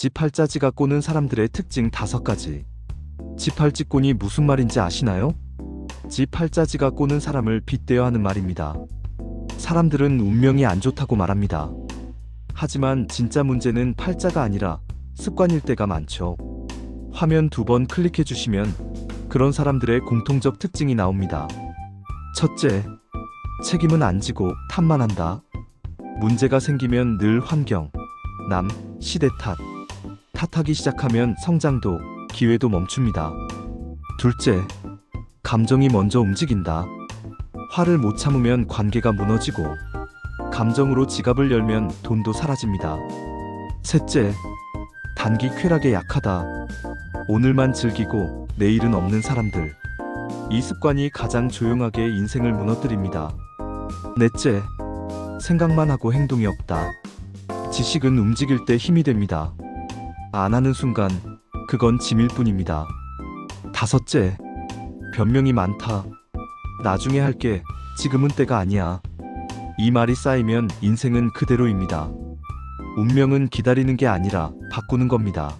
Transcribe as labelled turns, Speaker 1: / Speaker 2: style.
Speaker 1: 지팔자지가 꼬는 사람들의 특징 다섯 가지. 지팔찌꼬니 무슨 말인지 아시나요? 지팔자지가 꼬는 사람을 빗대어 하는 말입니다. 사람들은 운명이 안 좋다고 말합니다. 하지만 진짜 문제는 팔자가 아니라 습관일 때가 많죠. 화면 두 번 클릭해 주시면 그런 사람들의 공통적 특징이 나옵니다. 첫째, 책임은 안 지고 탓만 한다. 문제가 생기면 늘 환경, 남, 시대 탓. 탓하기 시작하면 성장도, 기회도 멈춥니다. 둘째, 감정이 먼저 움직인다. 화를 못 참으면 관계가 무너지고, 감정으로 지갑을 열면 돈도 사라집니다. 셋째, 단기 쾌락에 약하다. 오늘만 즐기고 내일은 없는 사람들. 이 습관이 가장 조용하게 인생을 무너뜨립니다. 넷째, 생각만 하고 행동이 없다. 지식은 움직일 때 힘이 됩니다. 안 하는 순간, 그건 짐일 뿐입니다. 다섯째, 변명이 많다. 나중에 할게, 지금은 때가 아니야. 이 말이 쌓이면 인생은 그대로입니다. 운명은 기다리는 게 아니라 바꾸는 겁니다.